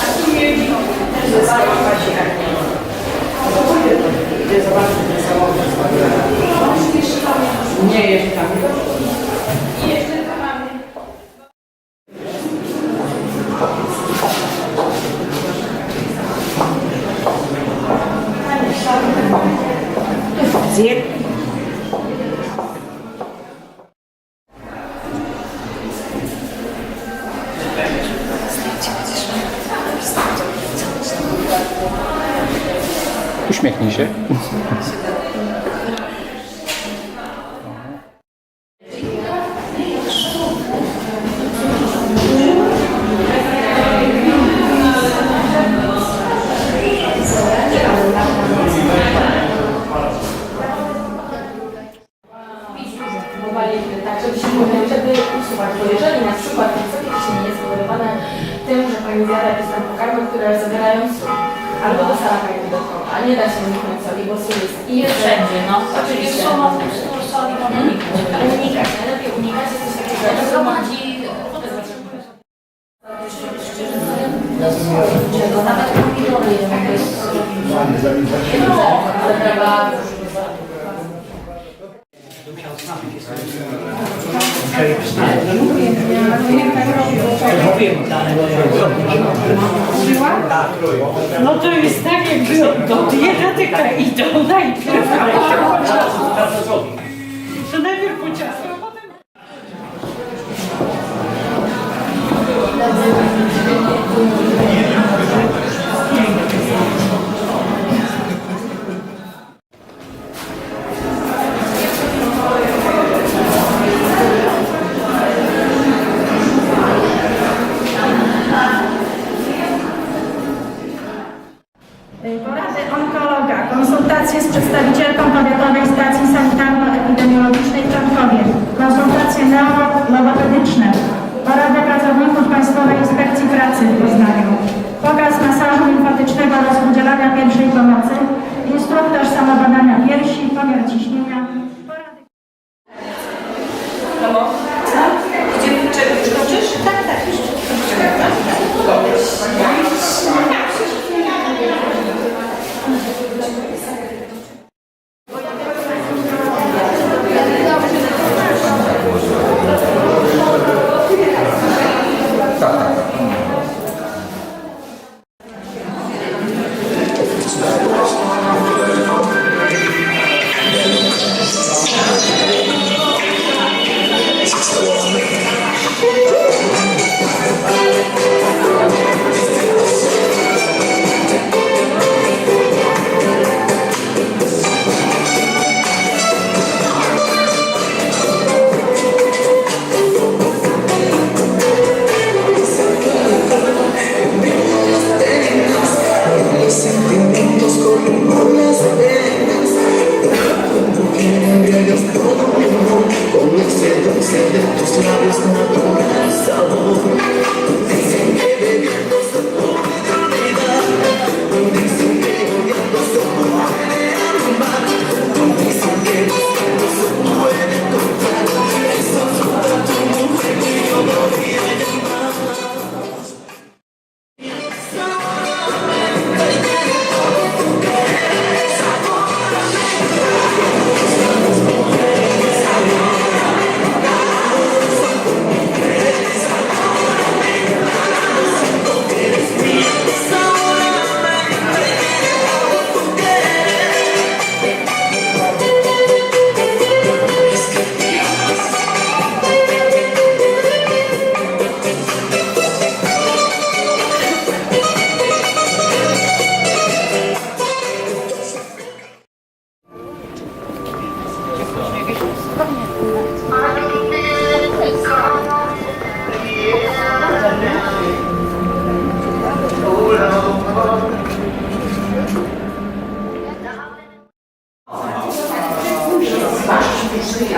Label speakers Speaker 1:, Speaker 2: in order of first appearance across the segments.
Speaker 1: A tu nie też została właśnie
Speaker 2: Agniana. To
Speaker 3: pójdę do niej, idę zobaczyć ten samochód. Nie, jeszcze tam nie doszło. Jeżeli na przykład wysokie ciśnienie jest tym, że Pani zjada jakieś tam pokarmy, które zawierają sól, albo dostała Pani dodatkowo, a nie da się uniknąć soli, bo sól jest i jest
Speaker 4: Wszędzie, no.
Speaker 3: Oczywiście.
Speaker 4: Suma, soli można uniknąć.
Speaker 3: Ale unikać, najlepiej unikać jest coś takiego,
Speaker 4: To
Speaker 3: że
Speaker 4: prowadzi wodę? Nawet pomidory jakby
Speaker 3: zabrała
Speaker 1: No to jest tak, jakby do dietetyka idą najpierw. To najpierw po ciasto, a potem...
Speaker 5: Jak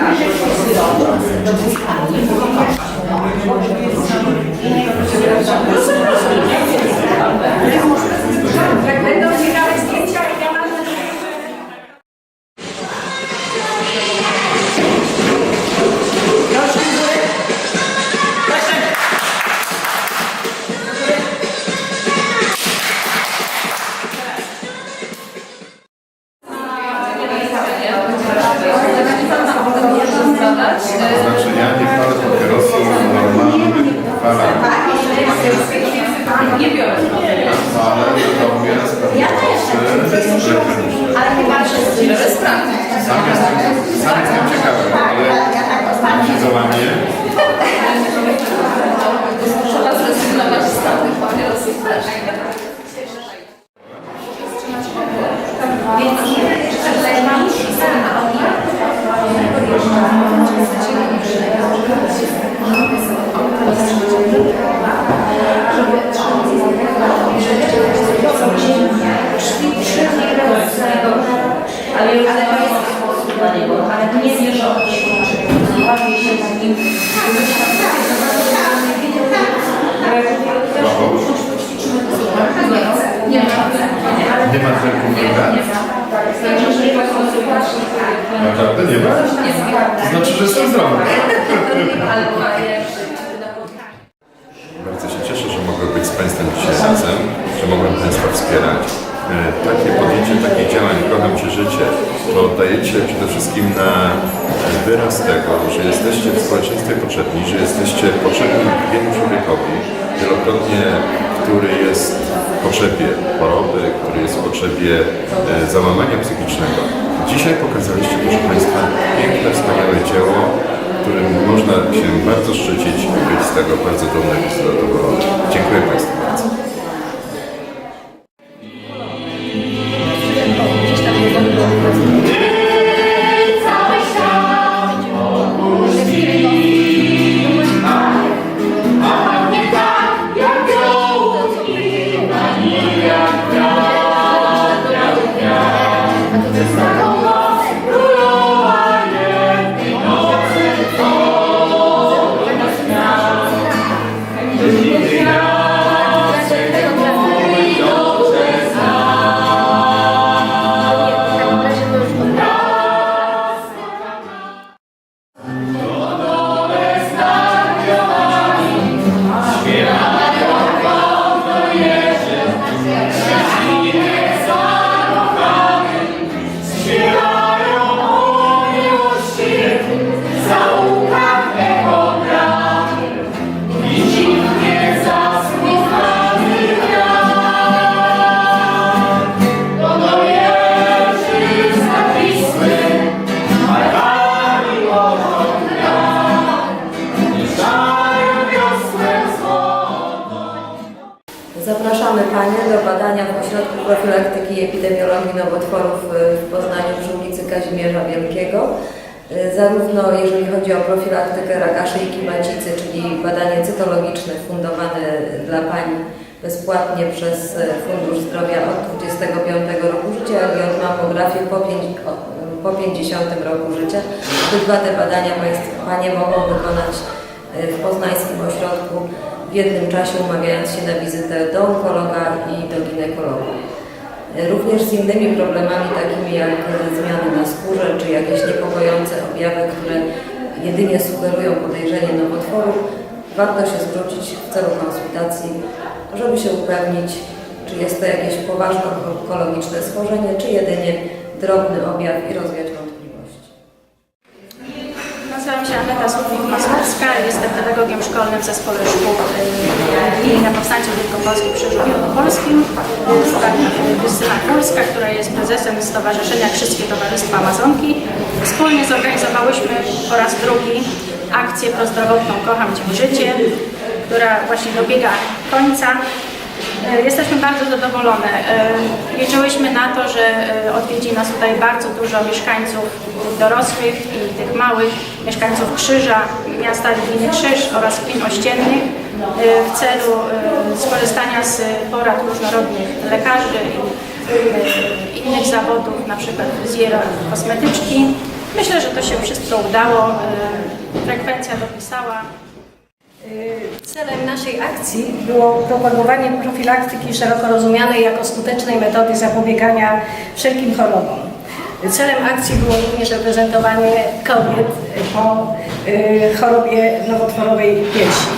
Speaker 4: Nie ma
Speaker 2: certyfikatu? Naprawdę nie ma? To znaczy, że jestem zdrowy. Bardzo się cieszę, że mogę być z Państwem dzisiaj razem, że mogłem Państwa wspierać. E, Takie podjęcie takich działań, kocham Cię życie, to dajecie przede wszystkim na wyraz tego, że jesteście w społeczeństwie potrzebni, że jesteście potrzebni drugiemu człowiekowi, wielokrotnie, który jest w potrzebie choroby, który jest w potrzebie e, załamania psychicznego. Dzisiaj pokazaliście, proszę Państwa, piękne, wspaniałe dzieło, którym można się bardzo szczycić i być z tego bardzo dumnym i zadowolonym. Dziękuję Państwu bardzo.
Speaker 6: Wielkiego. Y, Zarówno jeżeli chodzi o profilaktykę raka szyjki macicy, czyli badanie cytologiczne fundowane dla Pani bezpłatnie przez y, Fundusz Zdrowia od 25 roku życia, jak i od mammografię po, po 50 roku życia. Obydwa te badania Panie mogą wykonać y, w poznańskim ośrodku w jednym czasie umawiając się na wizytę do onkologa i do ginekologa. Również z innymi problemami takimi jak zmiany na skórze czy jakieś niepokojące objawy, które jedynie sugerują podejrzenie nowotworu, warto się zwrócić w celu konsultacji, żeby się upewnić, czy jest to jakieś poważne onkologiczne schorzenie, czy jedynie drobny objaw i rozwiać.
Speaker 5: Nazywam się Aneta Słowik-Masłowska, jestem pedagogiem szkolnym w Zespole Szkół y, imienia Powstańców Wielkopolskich przy Żółwiu Polskim. Jest pani Krystyna Kulska, która jest prezesem Stowarzyszenia Wszystkie Towarzystwa Amazonki. Wspólnie zorganizowałyśmy po raz drugi akcję prozdrowotną Kocham Cię Życie, która właśnie dobiega końca. E, Jesteśmy bardzo zadowolone. E, Liczyłyśmy na to, że e, odwiedzi nas tutaj bardzo dużo mieszkańców dorosłych i tych małych, mieszkańców Krzyża, miasta gminy Krzyż oraz gmin ościennych w celu skorzystania z porad różnorodnych lekarzy i innych zawodów, przykład fryzjera, kosmetyczki. Myślę, że to się wszystko udało. Frekwencja dopisała.
Speaker 7: Celem naszej akcji było propagowanie profilaktyki szeroko rozumianej jako skutecznej metody zapobiegania wszelkim chorobom. Celem akcji było również reprezentowanie kobiet po y, chorobie nowotworowej piersi.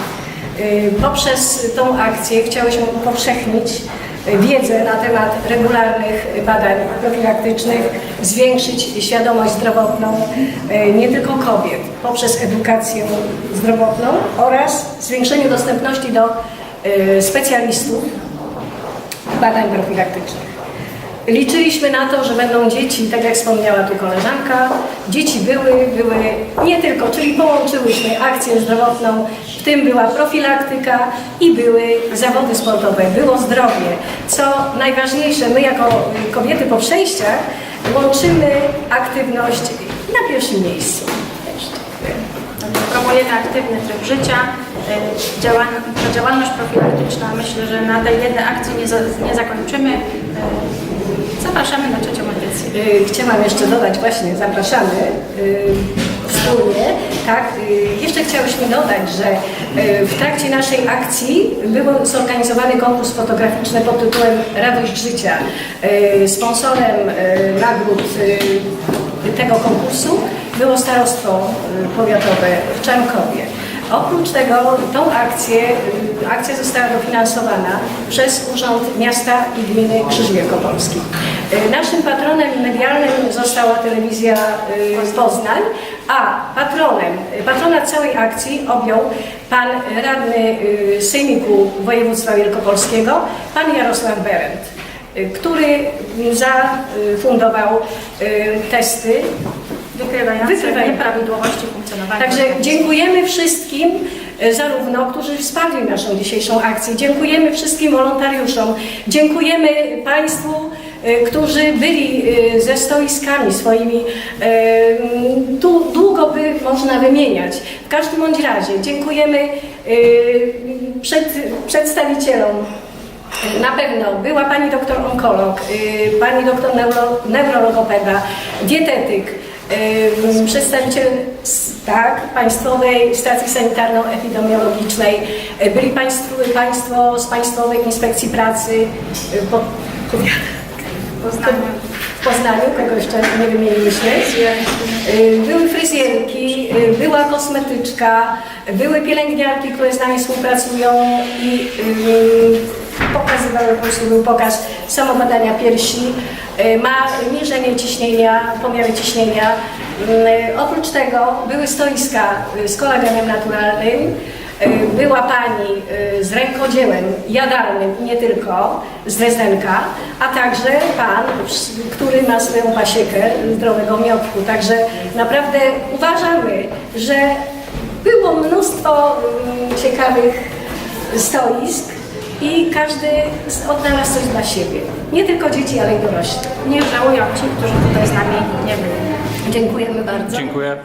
Speaker 7: Y, Poprzez tą akcję chciałyśmy upowszechnić wiedzę na temat regularnych badań profilaktycznych, zwiększyć świadomość zdrowotną y, nie tylko kobiet poprzez edukację zdrowotną oraz zwiększenie dostępności do y, specjalistów badań profilaktycznych. Liczyliśmy na to, że będą dzieci, tak jak wspomniała tu koleżanka, dzieci były, były nie tylko, czyli połączyłyśmy akcję zdrowotną, w tym była profilaktyka i były zawody sportowe, było zdrowie. Co najważniejsze, my jako kobiety po przejściach łączymy aktywność na pierwszym miejscu.
Speaker 5: promujemy aktywny tryb życia, y, to działalność profilaktyczna. Myślę, że na tej jednej akcji nie, za, nie zakończymy. Y, Zapraszamy na trzecią edycję.
Speaker 7: Y, Chciałam jeszcze dodać właśnie, zapraszamy wspólnie, tak, jeszcze chciałyśmy dodać, że w trakcie naszej akcji był zorganizowany konkurs fotograficzny pod tytułem Radość Życia. Sponsorem nagród tego konkursu było Starostwo Powiatowe w Czarnkowie. Oprócz tego tą akcję, y, akcja została dofinansowana przez Urząd Miasta i Gminy Krzyż Wielkopolski. Y, Naszym patronem medialnym została telewizja y, z Poznań, a patronem, y, patronat całej akcji objął pan radny y, Sejmiku Województwa Wielkopolskiego, pan Jarosław Berendt, y, który zafundował y, testy
Speaker 5: Wykrywające
Speaker 7: Wykrywające.
Speaker 5: nieprawidłowości funkcjonowania.
Speaker 7: Także dziękujemy wszystkim, e, zarówno, którzy wsparli naszą dzisiejszą akcję. Dziękujemy wszystkim wolontariuszom. Dziękujemy Państwu, e, którzy byli e, ze stoiskami swoimi. Tu długo by można wymieniać. W każdym bądź razie dziękujemy przed, przedstawicielom na pewno była pani doktor onkolog, pani doktor neuro, neurologopeda, dietetyk, y, przedstawiciel s- tak, Państwowej Stacji Sanitarno-Epidemiologicznej, y, byli państwo, państwo z Państwowej Inspekcji Pracy y, po, w Poznaniu, kogo jeszcze nie wymieniliśmy. Y, Były fryzjerki, była kosmetyczka, były pielęgniarki, które z nami współpracują i pokazywały, po prostu był pokaz samobadania piersi, y, ma mierzenie ciśnienia, pomiary ciśnienia. Y, Oprócz tego były stoiska y, z kolagenem naturalnym, Była pani z rękodziełem jadalnym i nie tylko, z Dresdenka, a także pan, który ma swoją pasiekę zdrowego miodku. Także naprawdę uważamy, że było mnóstwo mm, ciekawych stoisk i każdy odnalazł coś dla siebie. Nie tylko dzieci, ale i dorośli.
Speaker 5: Nie żałują ci, którzy tutaj z nami nie byli.
Speaker 7: Dziękujemy bardzo.
Speaker 8: Dziękuję.